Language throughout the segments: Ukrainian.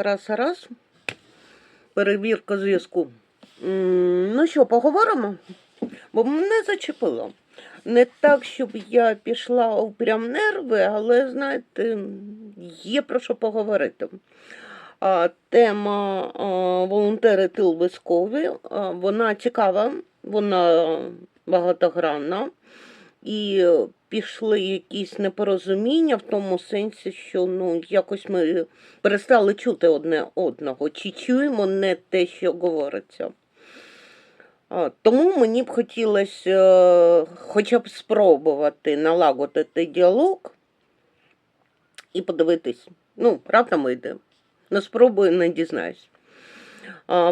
Раз, раз. Перевірка зв'язку. Ну що, поговоримо? Бо мене зачепило. Не так, щоб я пішла у прям нерви, але, знаєте, є про що поговорити. А, Тема а, волонтери тил військові, вона цікава, вона багатогранна. І пішли якісь непорозуміння в тому сенсі, що ну, якось ми перестали чути одне одного, чи чуємо не те, що говориться. Тому мені б хотілося е, хоча б спробувати налагодити діалог і подивитись. Ну, раптом вийде. Не спробую, не дізнаюсь.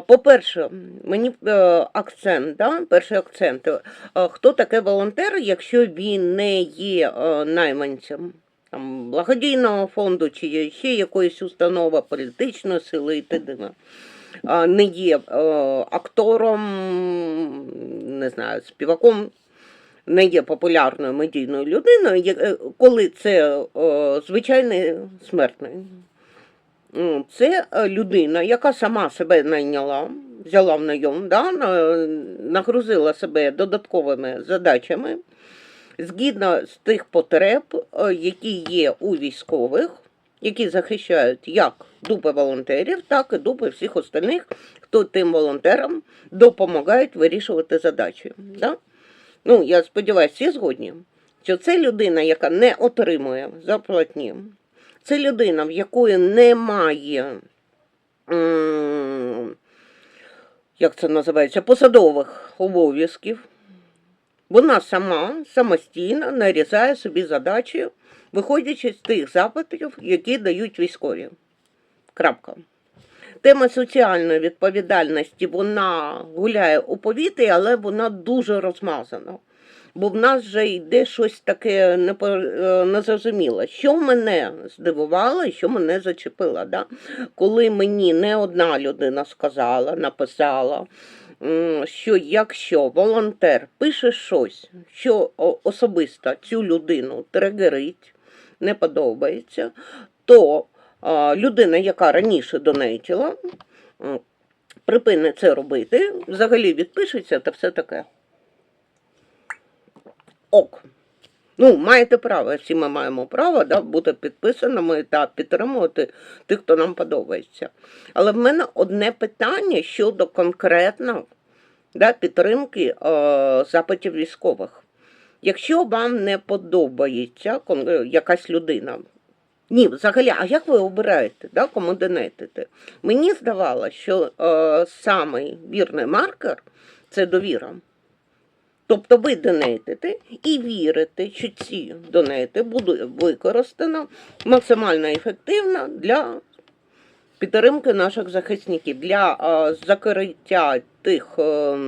По-перше, мені е, акцент, да? перший акцент. Е, Хто таке волонтер, якщо він не є е, найманцем там, благодійного фонду чи ще якоїсь установи політичної сили і т.д. Не є актором, не знаю, співаком, не є популярною медійною людиною, коли це е, звичайний смертний. Це е, людина, яка сама себе найняла, взяла в найом, да, нагрузила себе додатковими задачами згідно з тих потреб, е, які є у військових, які захищають як дупи волонтерів, так і дупи всіх остальних, хто тим волонтерам допомагають вирішувати задачі. Да? Ну, я сподіваюся, всі згодні, що це людина, яка не отримує зарплатні. Це людина, в якої немає, як це називається, посадових обов'язків. Вона сама самостійно нарізає собі задачі, виходячи з тих запитів, які дають військові. Крапка. Тема соціальної відповідальності вона гуляє у повітрі, але вона дуже розмазана. Бо в нас вже йде щось таке е, незрозуміле. Що мене здивувало і що мене зачепило, да? коли мені не одна людина сказала, написала, що якщо волонтер пише щось, що особисто цю людину тригерить, не подобається, то людина, яка раніше донейтила, м, припинить це робити, взагалі відпишеться та все таке. Ок. Ну, маєте право, всі ми маємо право да, бути підписаними та підтримувати тих, хто нам подобається. Але в мене одне питання щодо конкретно да, підтримки е, запитів військових. Якщо вам не подобається е, якась людина, ні, взагалі, а як ви обираєте, да, кому донетити? Мені здавалося, що е, самий вірний маркер це довіра. Тобто ви донейтите і вірите, що ці донети будуть використано максимально ефективно для підтримки наших захисників, для закриття тих е,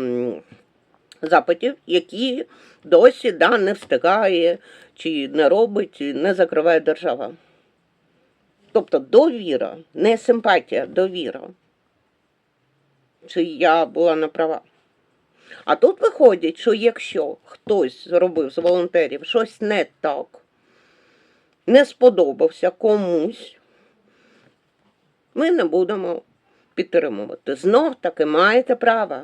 запитів, які досі да, не встигає чи не робить, і не закриває держава. Тобто довіра, не симпатія, довіра. Чи я була не права? А тут виходить, що якщо хтось зробив з волонтерів щось не так, не сподобався комусь, ми не будемо підтримувати. Знов таки маєте право.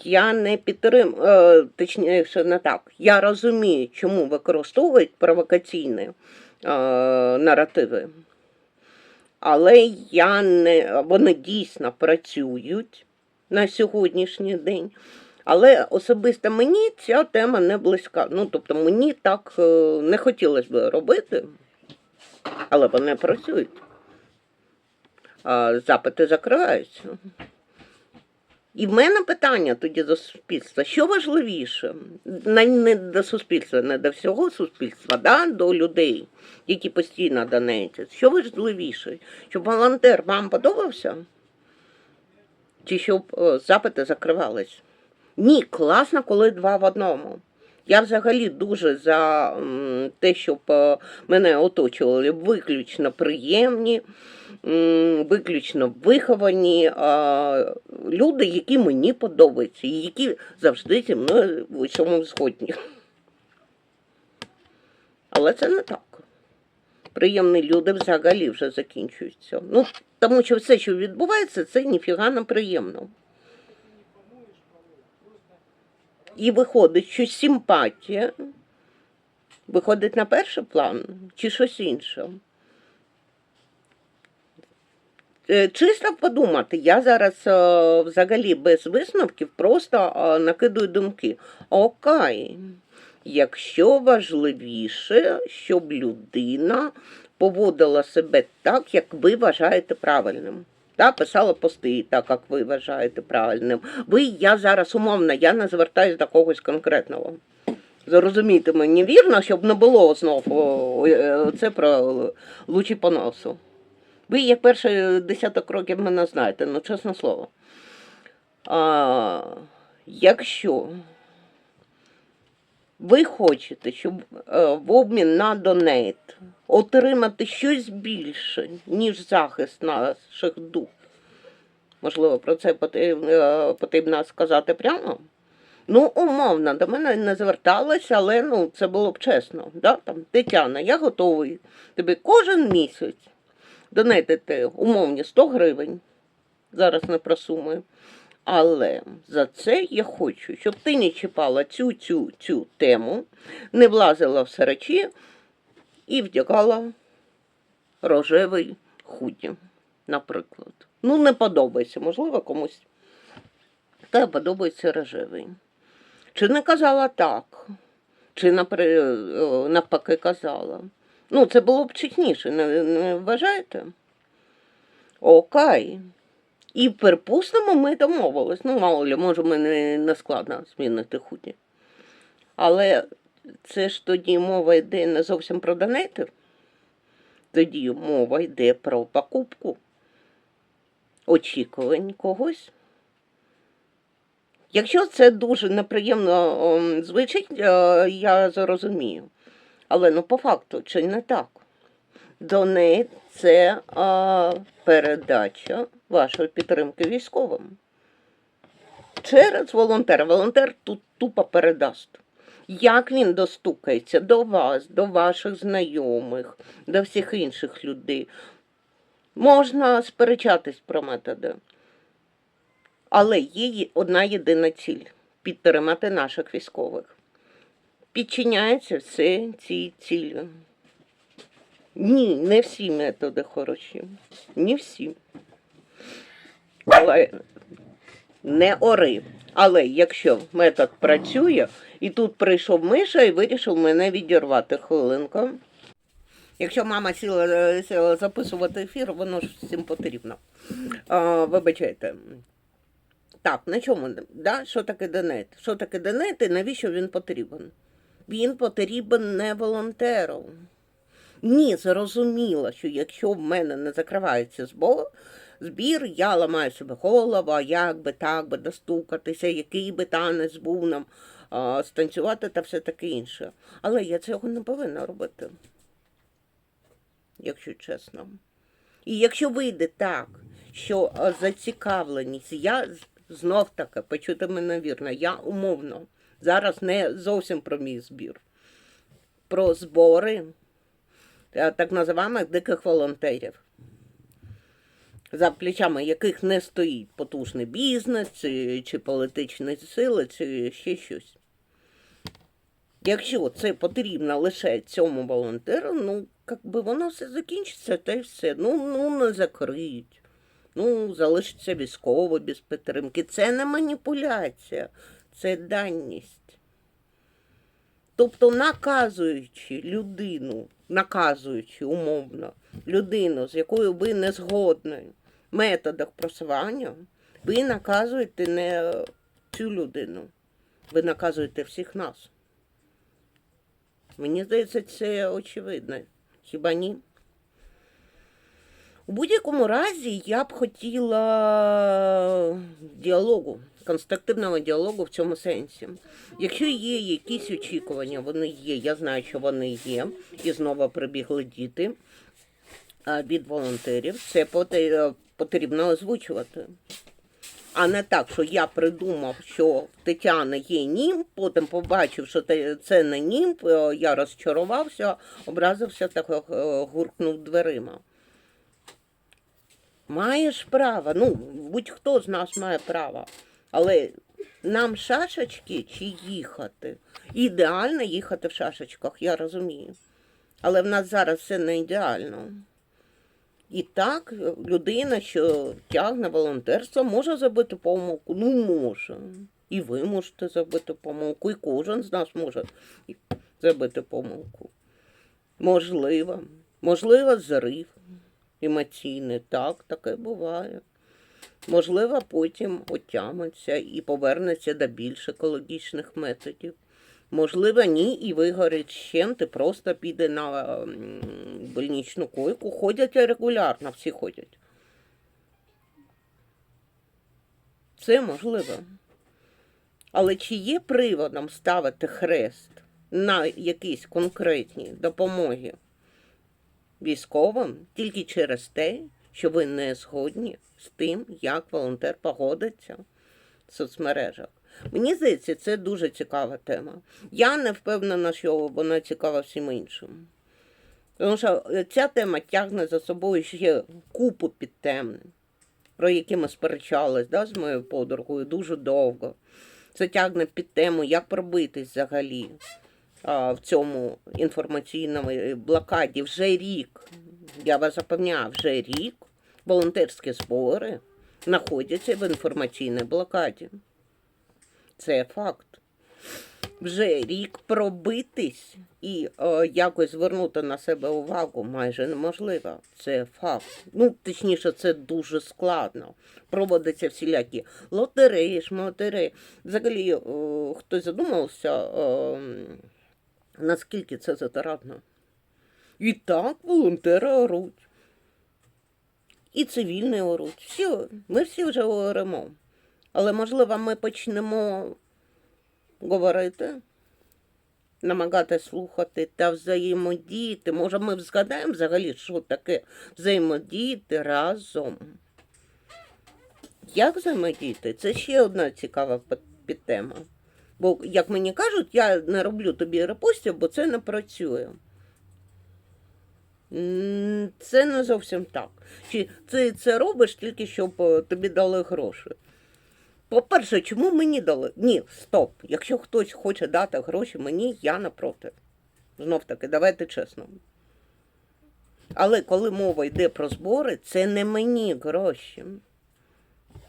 Я не підтримую, е, точніше, не так. Я розумію, чому використовують провокаційні е, наративи. Але я не, вони дійсно працюють на сьогоднішній день. Але особисто мені ця тема не близька. Ну, тобто мені так е, не хотілося б робити, але вони працюють. А запити закриваються. І в мене питання тоді до суспільства: що важливіше? Не до суспільства, не до всього суспільства, да? до людей, які постійно донейтять. Що важливіше? Щоб волонтер вам подобався? Чи щоб е, запити закривались? Ні, класно, коли два в одному. Я взагалі дуже за те, щоб е, мене оточували виключно приємні, виключно виховані люди, які мені подобаються, і які завжди зі мною в усьому згодні. Але це не так. Приємні люди взагалі вже закінчуються. Ну, тому що все, що відбувається, це ніфіга не приємно. І виходить, що симпатія виходить на перший план чи щось інше. Е, Чисто подумати, я зараз е, взагалі без висновків просто е, накидую думки. Окей, якщо важливіше, щоб людина поводила себе так, як ви вважаєте правильним. Та, писала пости так, як ви вважаєте правильним. Ви, я зараз умовно, я не звертаюся до когось конкретного. Зрозумійте мені вірно, щоб не було знову е, це про лучі по носу. Ви як перші десяток років мене знаєте, ну чесне слово. А, якщо ви хочете, щоб е, в обмін на донейт отримати щось більше, ніж захист наших дух, можливо, про це потрібно, е, потрібно сказати прямо. Ну, умовно, до мене не зверталися, але ну, це було б чесно. Да? Там, Тетяна, я готовий тобі кожен місяць донетити умовні 100 гривень. Зараз не про суми. Але за це я хочу, щоб ти не чіпала цю цю цю тему, не влазила в сарачі і вдягала рожевий худі, наприклад. Ну, не подобається, можливо, комусь. Та подобається рожевий. Чи не казала так, чи навпаки казала. Ну, це було б чесніше, не, не вважаєте? Окей. І припустимо, ми домовились. Ну, мало ли, може, мені не складно змінити худі. Але це ж тоді мова йде не зовсім про донейтер. Тоді мова йде про покупку очікувань когось. Якщо це дуже неприємно ом, звучить, е, я зрозумію. Але ну по факту, чи не так? Донейт це а, передача вашої підтримки військовим. Через волонтера. Волонтер тут тупо передасть. Як він достукається до вас, до ваших знайомих, до всіх інших людей. Можна сперечатись про методи. Але є одна єдина ціль підтримати наших військових. Підчиняється все цій цілі. Ні, не всі методи хороші. Не всі. Але не ори. Але якщо метод працює, і тут прийшов Миша і вирішив мене відірвати хвилинку. Якщо мама сіла, сіла записувати ефір, воно ж всім потрібно. А, вибачайте. Так, на чому? Да? Що таке донет? Що таке донет і навіщо він потрібен? Він потрібен не волонтеру. Ні, зрозуміло, що якщо в мене не закривається збор, збір, я ламаю себе голову, а як би так би достукатися, який би танець був нам а, станцювати та все таке інше. Але я цього не повинна робити, якщо чесно. І якщо вийде так, що зацікавленість, я знов таки, почути мене вірно, я умовно, зараз не зовсім про мій збір, про збори так називаних диких волонтерів, за плечами яких не стоїть потужний бізнес, чи, чи політичні сили, чи ще щось. Якщо це потрібно лише цьому волонтеру, ну, як би воно все закінчиться, та й все. Ну, ну не закриють. Ну, залишиться військово без підтримки. Це не маніпуляція, це даність. Тобто, наказуючи людину, наказуючи умовно людину, з якою ви не згодні методах просування, ви наказуєте не цю людину, ви наказуєте всіх нас. Мені здається, це очевидно. Хіба ні? У будь-якому разі я б хотіла діалогу, конструктивного діалогу в цьому сенсі. Якщо є якісь очікування, вони є, я знаю, що вони є, і знову прибігли діти від волонтерів, це потрібно озвучувати. А не так, що я придумав, що в Тетяни є німб, потім побачив, що це не німб, е, я розчарувався, образився та е, гуркнув дверима. Маєш право, ну, будь-хто з нас має право. Але нам шашечки чи їхати? Ідеально їхати в шашечках, я розумію. Але в нас зараз все не ідеально. І так, людина, що тягне волонтерство, може зробити помилку. Ну, може. І ви можете зробити помилку, і кожен з нас може зробити помилку. Можливо. Можливо, зрив емоційний. Так, таке буває. Можливо, потім отямиться і повернеться до більш екологічних методів. Можливо, ні, і вигорить щем, ти просто піде на больничну койку. Ходять регулярно, всі ходять. Це можливо. Але чи є приводом ставити хрест на якісь конкретні допомоги військовим тільки через те, що ви не згодні з тим, як волонтер погодиться в соцмережах? Мені здається, це дуже цікава тема. Я не впевнена, що вона цікава всім іншим. Тому що е, ця тема тягне за собою ще купу підтем, про які ми сперечались да, з моєю подругою дуже довго. Це тягне під тему, як пробитись взагалі а, в цьому інформаційному е, блокаді вже рік. Я вас запевняю, вже рік волонтерські збори знаходяться в інформаційній блокаді. Це факт. Вже рік пробитись і е, якось звернути на себе увагу майже неможливо. Це факт. Ну, точніше, це дуже складно. Проводяться всілякі лотереї, шмотереї. Взагалі, е, хтось задумався, е, наскільки це затратно. І так волонтери оруть. І цивільні оруть. Всі, ми всі вже оремо. Але, можливо, ми почнемо говорити, намагати слухати та взаємодіяти. Може, ми згадаємо взагалі, що таке взаємодіяти разом. Як взаємодіяти? Це ще одна цікава підтема. Бо, як мені кажуть, я не роблю тобі репостів, бо це не працює. Це не зовсім так. Чи ти це робиш тільки, щоб е, тобі дали гроші? По-перше, чому мені дали? Ні, стоп. Якщо хтось хоче дати гроші мені, я напроти. Знов таки, давайте чесно. Але коли мова йде про збори, це не мені гроші.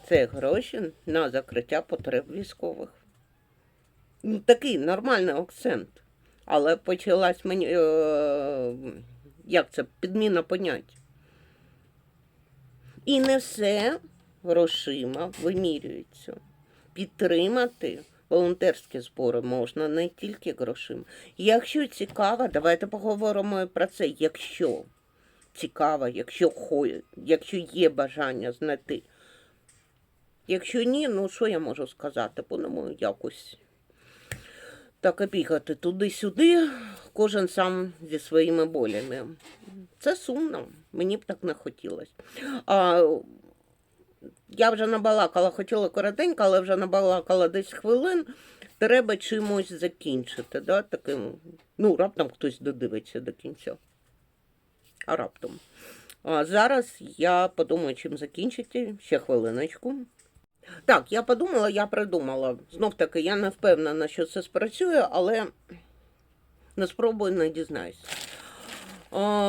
Це гроші на закриття потреб військових. Ну, такий нормальний акцент. Але почалась мені. Е- як це? Підміна понять. І не все грошима вимірюється. Підтримати волонтерські збори можна не тільки грошима. Якщо цікаво, давайте поговоримо про це. Якщо цікаво, якщо хо- якщо є бажання знайти. Якщо ні, ну що я можу сказати? Будемо якось так бігати туди-сюди, кожен сам зі своїми болями. Це сумно, мені б так не хотілося. А, я вже набалакала, хотіла коротенько, але вже набалакала десь хвилин. Треба чимось закінчити. Да? Таким, ну, раптом хтось додивиться до кінця. А раптом. А зараз я подумаю, чим закінчити. Ще хвилиночку. Так, я подумала, я придумала. Знов таки, я не впевнена, що це спрацює, але не спробую, не дізнаюся.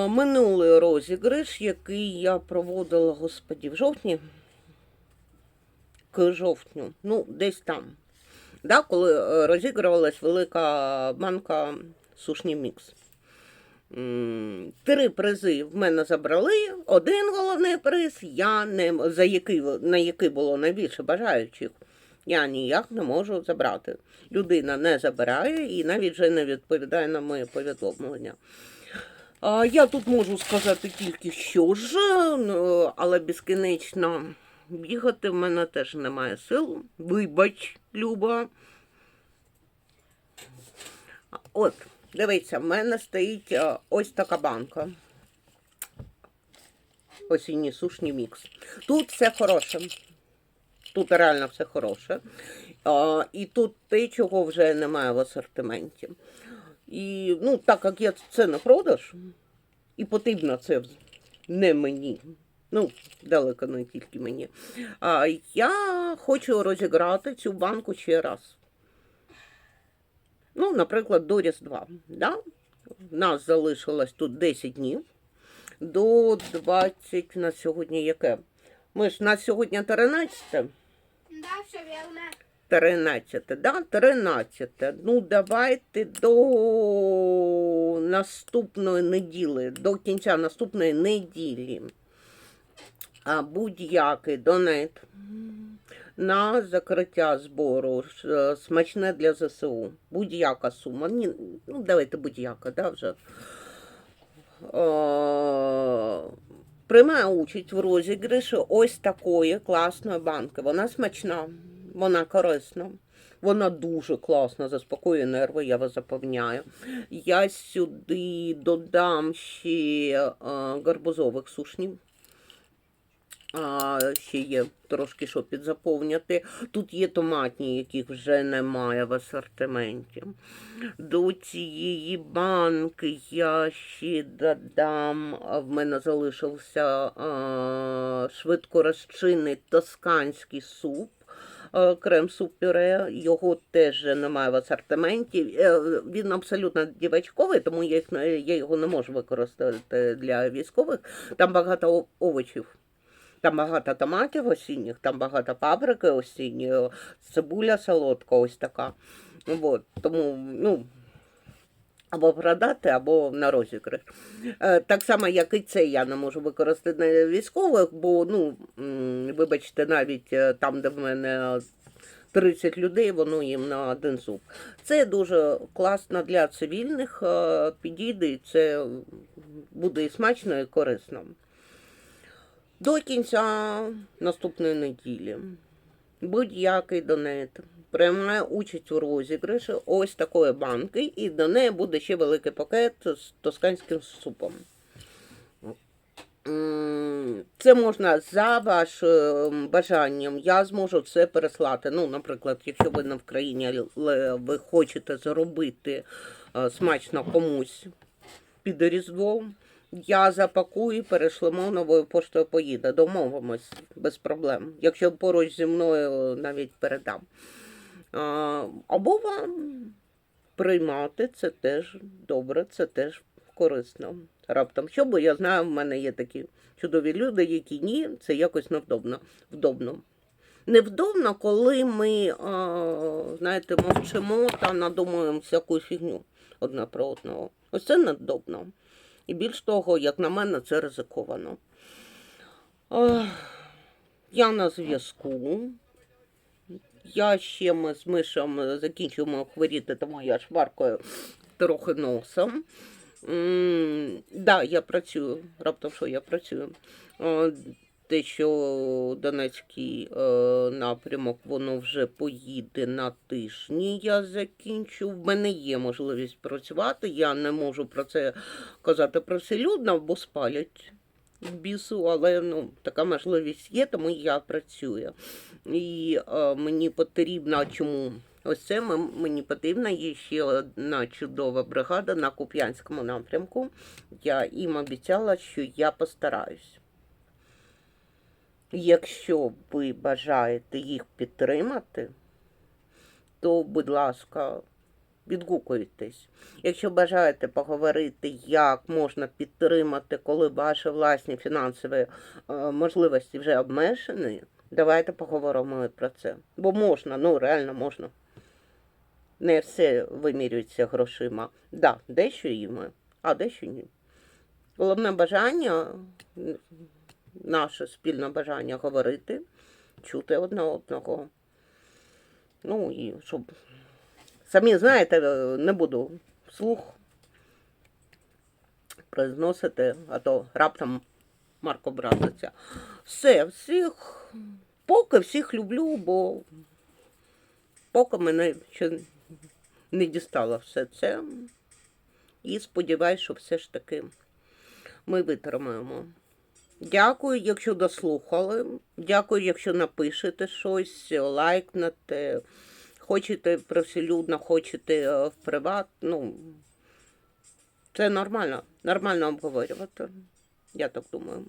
Минулий розіграш, який я проводила, господі, в жовтні. К жовтню, ну, десь там. Да, коли е, розігрувалась велика банка сушні мікс. Три призи в мене забрали. Один головний приз, я не, за який, на який було найбільше бажаючих, я ніяк не можу забрати. Людина не забирає і навіть вже не відповідає на моє повідомлення. Я тут можу сказати тільки, що ж, ну, але безкінечно бігати в мене теж немає сил. Вибач, Люба. От, дивіться, в мене стоїть е, ось така банка. Осінній сушній мікс. Тут все хороше. Тут реально все хороше. А, і тут те, чого вже немає в асортименті. І ну, так як я це на продаж, і потрібно це не мені. Ну, далеко не тільки мені. А, я хочу розіграти цю банку ще раз. Ну, наприклад, до Різдва. Да? У нас залишилось тут 10 днів. До 20 на сьогодні яке? Ми ж на сьогодні 13. Да, все верно. 13, да? 13. Ну, давайте до наступної неділі, до кінця наступної неділі. Будь-який донет на закриття збору смачне для ЗСУ. Будь-яка сума. Ні, ну, давайте будь-яка, да, вже. Е, Приймає участь в розіграші ось такої класної банки. Вона смачна, вона корисна. Вона дуже класно заспокоює нерви, я вас запевняю. Я сюди додам ще е, гарбузових сушнів. А, ще є трошки що підзаповнити. Тут є томатні, яких вже немає в асортименті. До цієї банки я ще додам. В мене залишився а, швидкорозчинний тосканський суп. Крем-суп пюре, його теж немає в асортименті. Е, Він абсолютно дівчатковий, тому я його не можу використати для військових. Там багато овочів. Там багато томатів осінніх, там багато паприки осінньої, цибуля солодка ось така. Вот. Тому, ну, або продати, або на розіграш. Е, Так само, як і це я не можу використати на військових, бо, ну, вибачте, навіть е, там, де в мене 30 людей, воно їм на один зуб. Це дуже класно для цивільних, е, підійде, і це буде і смачно, і корисно. До кінця наступної неділі будь-який донет приймає участь у розіграші ось такої банки, і до неї буде ще великий пакет з тосканським супом. Це можна за вашим бажанням. Я зможу це переслати. Ну, наприклад, якщо ви не в країні, але ви хочете зробити е, смачно комусь під Різдвом, я запакую, і перешлемо новою поштою поїде. Домовимось без проблем. Якщо поруч зі мною навіть передам. Або вам приймати це теж добре, це теж корисно. Раптом що, бо я знаю, в мене є такі чудові люди, які ні, це якось невдобно. Вдобно. Невдобно, коли ми, знаєте, мовчимо та надумуємо всяку фігню одне про одного. Ось це невдобно. І більш того, як на мене, це ризиковано. Я на зв'язку. Я ще ми з мишем закінчуємо хворіти, тому я шваркою трохи носом. М, Да, я працюю. Раптом що я працюю. Те, що Донецький е, напрямок, воно вже поїде на тижні. Я закінчу. В мене є можливість працювати. Я не можу про це казати привселюдно, бо спалять бісу, але ну, така можливість є, тому я працюю. І е, мені потрібно, чому? Ось це мені потрібна є ще одна чудова бригада на Куп'янському напрямку. Я їм обіцяла, що я постараюсь. Якщо ви бажаєте їх підтримати, то, будь ласка, відгукуйтесь. Якщо бажаєте поговорити, як можна підтримати, коли ваші власні фінансові е, можливості вже обмежені, давайте поговоримо про це. Бо можна, ну реально можна. Не все вимірюється грошима. Да, дещо їм, а дещо ні. Головне бажання, наше спільне бажання говорити, чути одне одного. Ну і щоб самі знаєте, не буду вслух произносити, а то раптом Марко образиться. Все, всіх, поки всіх люблю, бо поки мене ще не дістало все це. І сподіваюся, що все ж таки ми витримаємо. Дякую, якщо дослухали. Дякую, якщо напишете щось, лайкнете. Хочете привселюдно, хочете е, в приват. Ну, це нормально. Нормально обговорювати. Я так думаю.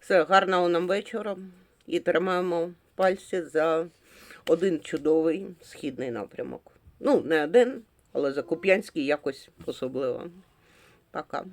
Все, гарного нам вечора і тримаємо пальці за один чудовий східний напрямок. Ну, не один, але за Куп'янський якось особливо. Пока.